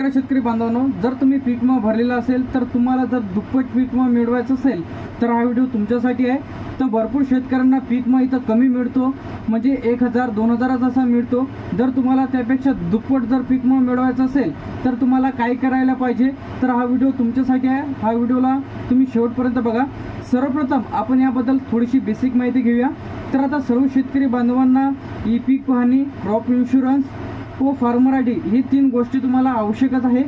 नमस्कार शेतकरी बांधवांनो जर तुम्ही पीक विमा भरलेला असेल तर तुम्हाला जर दुप्पट पीक विमा मिळवायचं असेल तर हा व्हिडिओ तुमच्यासाठी आहे. तर भरपूर शेतकऱ्यांना पीक विमा इथं कमी मिळतो म्हणजे एक हजार दोन हजाराचा असा मिळतो. जर तुम्हाला त्यापेक्षा दुप्पट जर पीक विमा मिळवायचा असेल तर तुम्हाला काय करायला पाहिजे? तर हा व्हिडिओ तुमच्यासाठी आहे. हा व्हिडिओला तुम्ही शेवटपर्यंत बघा. सर्वप्रथम आपण याबद्दल थोडीशी बेसिक माहिती घेऊया. तर आता सर्व शेतकरी बांधवांना ई पीक पाहणी क्रॉप इन्शुरन्स हो, व फार्मर ही तीन गोष्टी तुम्हाला आवश्यकच आहे.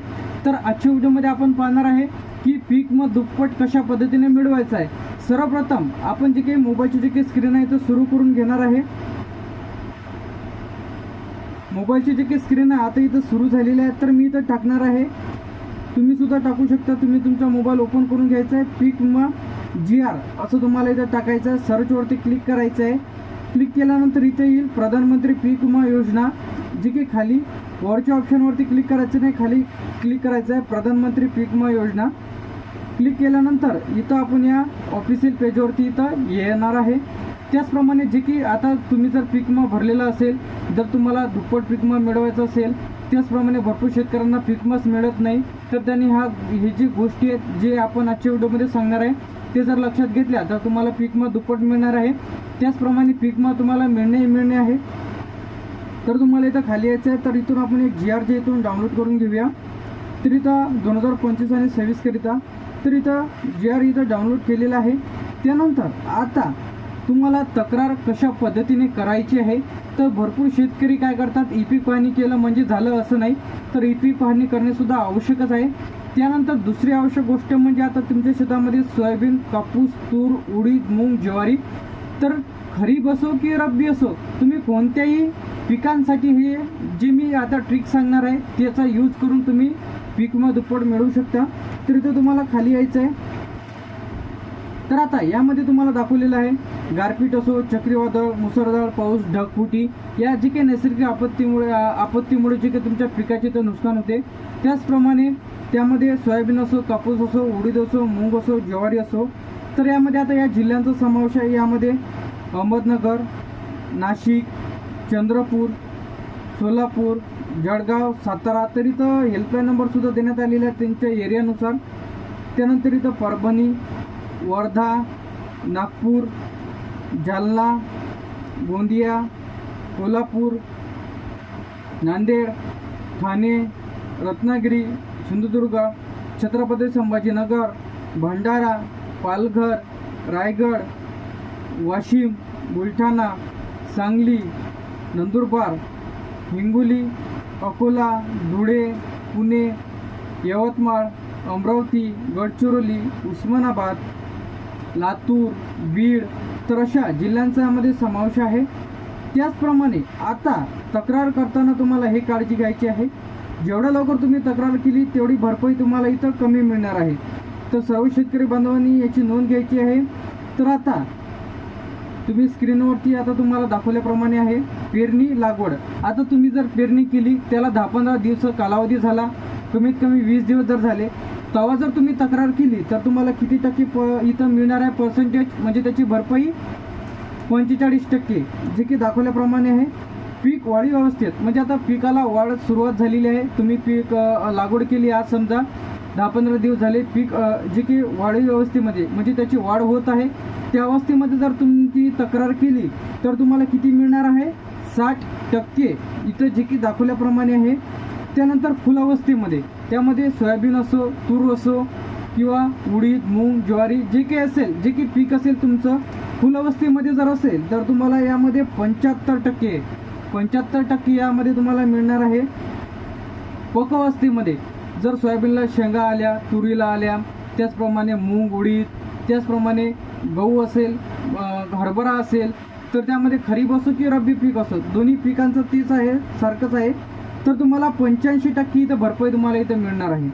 तर आजच्या व्हिडिओमध्ये आपण पाहणार आहे की पीक मग दुप्पट कशा पद्धतीने मिळवायचं आहे. सर्वप्रथम आपण जे काही मोबाईलची जे काही स्क्रीन आहे ते सुरू करून घेणार आहे. मोबाईलची जे काही स्क्रीन आहे आता इथं सुरू झालेली आहे तर मी इथं टाकणार आहे. तुम्ही सुद्धा टाकू शकता. तुम्ही तुमचा मोबाईल ओपन करून घ्यायचा आहे. पीक मग जी आर असं तुम्हाला इथं टाकायचं आहे. सर्चवरती क्लिक करायचं आहे. क्लिक केल्यानंतर इथे येईल प्रधानमंत्री पीक विमा योजना. जी की खाली वरच्या ऑप्शनवरती क्लिक करायचं नाही खाली क्लिक करायचं आहे प्रधानमंत्री पीक विमा योजना. क्लिक केल्यानंतर इथं आपण या ऑफिशियल पेजवरती इथं येणार आहे. त्याचप्रमाणे जे की आता तुम्ही जर पीक विमा भरलेला असेल जर तुम्हाला दुप्पट पीक विमा मिळवायचा असेल त्याचप्रमाणे भरपूर शेतकऱ्यांना पीक विमाच मिळत नाही तर त्यांनी हा हे जी गोष्टी आहेत जे आपण आजच्या व्हिडिओमध्ये सांगणार आहे ते जर लक्षात घेतल्या तर तुम्हाला पीक विमा दुप्पट मिळणार आहे. त्याचप्रमाणे पीक तुम्हाला मिळणे मिळणे आहे. तर तुम्हाला इथं खाली यायचं आहे तर इथून आपण एक जी आर जे इथून डाउनलोड करून घेऊया. तर इथं दोन हजार पंचवीस आणि सव्वीसकरिता तर इथं जी आर इथं डाउनलोड केलेलं आहे. त्यानंतर आता तुम्हाला तक्रार कशा पद्धतीने करायची आहे? तर भरपूर शेतकरी काय करतात ई पीक पाहणी केलं म्हणजे झालं असं नाही तर ई पीक पाहणी करणेसुद्धा आवश्यकच आहे. त्यानंतर दुसरी आवश्यक गोष्ट म्हणजे आता तुमच्या शेतामध्ये सोयाबीन कापूस तूर उडीद मूग ज्वारी तर खरीप असो की रब्बी असो तुम्ही कोणत्याही पिकांसाठी हे जे मी आता ट्रिक सांगणार आहे त्याचा यूज करून तुम्ही पीक मग दुप्पट मिळवू शकता. तर इथं तुम्हाला खाली यायचं आहे. तर आता यामध्ये तुम्हाला दाखवलेलं आहे गारपीट असो चक्रीवादळ मुसळधार पाऊस ढगफुटी या जे काही नैसर्गिक आपत्तीमुळे आपत्तीमुळे जे काही तुमच्या पिकाचे तर नुकसान होते त्याचप्रमाणे त्यामध्ये सोयाबीन असो कापूस असो उडीद असो मूग असो ज्वारी असो तर यामध्ये आता या जिल्ह्यांचा समावेश आहे. यामध्ये अहमदनगर नाशिक चंद्रपूर सोलापूर जळगाव सातारा तर इथं हेल्पलाईन नंबरसुद्धा देण्यात आलेला आहे त्यांच्या एरियानुसार त्यानंतर इथं परभणी वर्धा नागपूर जालना गोंदिया कोल्हापूर नांदेड ठाणे रत्नागिरी सिंधुदुर्ग छत्रपती संभाजीनगर भंडारा पालघर रायगड वाशिम बुलढाणा सांगली नंदुरबार हिंगोली अकोला धुळे पुणे यवतमाळ अमरावती गडचिरोली उस्मानाबाद लातूर बीड तर अशा जिल्ह्यांचामध्ये समावेश आहे. त्याचप्रमाणे आता तक्रार करताना तुम्हाला हे काळजी घ्यायची आहे. जेवढ्या लवकर तुम्ही तक्रार केली तेवढी भरपाई तुम्हाला इथं कमी मिळणार आहे. तर सर्व शेतकरी बांधवांनी याची नोंद घ्यायची आहे. तर आता तुम्ही स्क्रीनवरती आता तुम्हाला दाखवल्याप्रमाणे आहे पेरणी लागवड. आता तुम्ही जर पेरणी केली त्याला दहा पंधरा दिवस कालावधी झाला. कमीत कमी वीस दिवस जर झाले तेव्हा जर तुम्ही तक्रार केली तर तुम्हाला किती टक्के प इथं मिळणार आहे पर्सेंटेज म्हणजे त्याची भरपाई पंचेचाळीस टक्के जे की दाखवल्याप्रमाणे आहे. पीक वाढी अवस्थेत म्हणजे आता पिकाला वाढ सुरुवात झालेली आहे. तुम्ही पीक लागवड केली आज समजा दहा पंधरा दिवस झाले पीक जे की वाढीव अवस्थेमध्ये म्हणजे त्याची वाढ होत आहे. त्या अवस्थेमध्ये जर तुमची तक्रार केली तर तुम्हाला किती मिळणार आहे? साठ टक्के. इथं जे की दाखवल्याप्रमाणे आहे. त्यानंतर फुलावस्थेमध्ये त्यामध्ये सोयाबीन असो तूर असो किंवा उडीद मूग ज्वारी जे काही असेल जे की पीक असेल तुमचं फुलावस्थेमध्ये जर असेल तर तुम्हाला यामध्ये पंच्याहत्तर टक्के पंच्याहत्तर टक्के यामध्ये तुम्हाला मिळणार आहे. पकवस्थेमध्ये जर सोयाबीनला शेंगा आल्या तुरीला आल्या त्याचप्रमाणे मूग उडीद त्याचप्रमाणे गहू असेल हरभरा असेल तर त्यामध्ये खरीप असो की रब्बी पीक असो दोन्ही पिकांचं तीच आहे सारखंच आहे. तर तुम्हाला पंच्याऐंशी टक्के इथं भरपाई तुम्हाला इथं मिळणार आहे.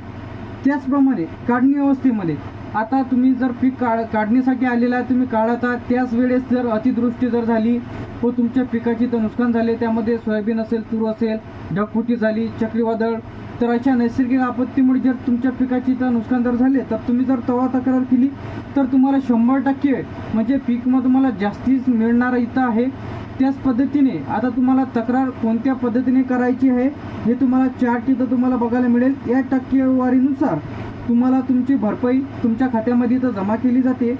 त्याचप्रमाणे काढणी अवस्थेमध्ये आता तुम्ही जर पीक काढ काढणीसाठी आलेला आहे तुम्ही काढत आहात त्याच वेळेस जर अतिवृष्टी जर झाली व तुमच्या पिकाची तर नुकसान झाले त्यामध्ये सोयाबीन असेल तूर असेल ढगफुटी झाली चक्रीवादळ तर अशा नैसर्गिक आपत्तीमुळे जर तुमच्या पिकाची तर नुकसान जर झाले तर तुम्ही जर तवा तक्रार केली तर तुम्हाला शंभर टक्के म्हणजे पीक मग तुम्हाला जास्तीच मिळणार इथं आहे. त्याच पद्धतीने आता तुम्हाला तक्रार कोणत्या पद्धतीने करायची आहे हे तुम्हाला चार्ट इथं तुम्हाला बघायला मिळेल. या टक्केवारीनुसार तुम्हाला तुमची भरपाई तुमच्या खात्यामध्ये इथं जमा केली जाते.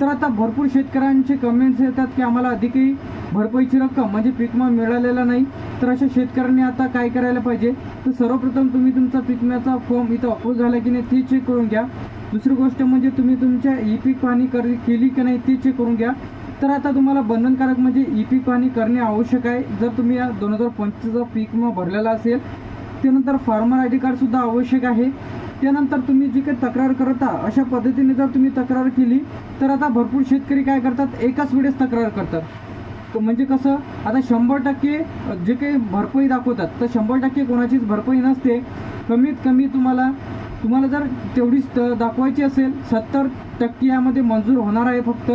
तर आता भरपूर शेतकऱ्यांचे कमेंट्स येतात की आम्हाला अधिकही भरपाईची रक्कम म्हणजे पीकमा मिळालेला नाही. तर अशा शेतकऱ्यांनी आता काय करायला पाहिजे? तर सर्वप्रथम तुम्ही तुमचा पिकम्याचा फॉर्म इथं अपोज झाला की नाही ते चेक करून घ्या. दुसरी गोष्ट म्हणजे तुम्ही तुमच्या ई पीक पाहणी कर केली की नाही ते चेक करून घ्या. तर आता तुम्हाला बंधनकारक म्हणजे ई पीक पाहणी करणे आवश्यक आहे. जर तुम्ही या दोन हजार पंचवीसचा पीक विमा भरलेला असेल त्यानंतर फार्मर आय डी कार्डसुद्धा आवश्यक आहे. त्यानंतर तुम्ही जी काही तक्रार करता अशा पद्धतीने जर तुम्ही तक्रार केली तर आता भरपूर शेतकरी काय करतात? एकाच वेळेस तक्रार करतात. म्हणजे कसं आता शंभर टक्के जे काही भरपाई दाखवतात तर शंभर टक्के कोणाचीच भरपाई नसते. कमीत कमी तुम्हाला तुम्हाला जर तेवढीच त- दाखवायची असेल सत्तर टक्के यामध्ये मंजूर होणार आहे फक्त.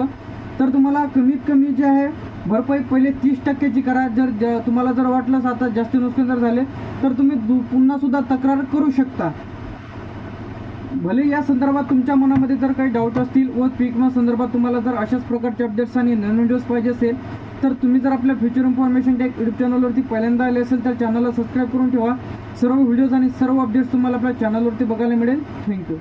तर तुम्हाला कमीत कमी जे आहे भरपाई पहिले तीस टक्क्याची करा. जर ज- तुम्हाला जर वाटलंच आता जास्त नुकसान जर झाले तर तुम्ही दु पुन्हासुद्धा तक्रार करू शकता. भले या संदर्भात तुमच्या मनामध्ये जर काही डाऊट असतील व पीक विमा संदर्भात तुम्हाला जर अशाच प्रकारचे अपडेट्स आणि नवीन व्हिडिओज पाहिजे असेल तर तुम्ही जर आपल्या फ्युचर इन्फॉर्मेशन टेक यूट्यूब चॅनलवरती पहिल्यांदा आले असेल तर चॅनलला सबस्क्राईब करून ठेवा. सर्व व्हिडिओज आणि सर्व अपडेट्स तुम्हाला आपल्या चॅनलवरती बघायला मिळेल. थँक्यू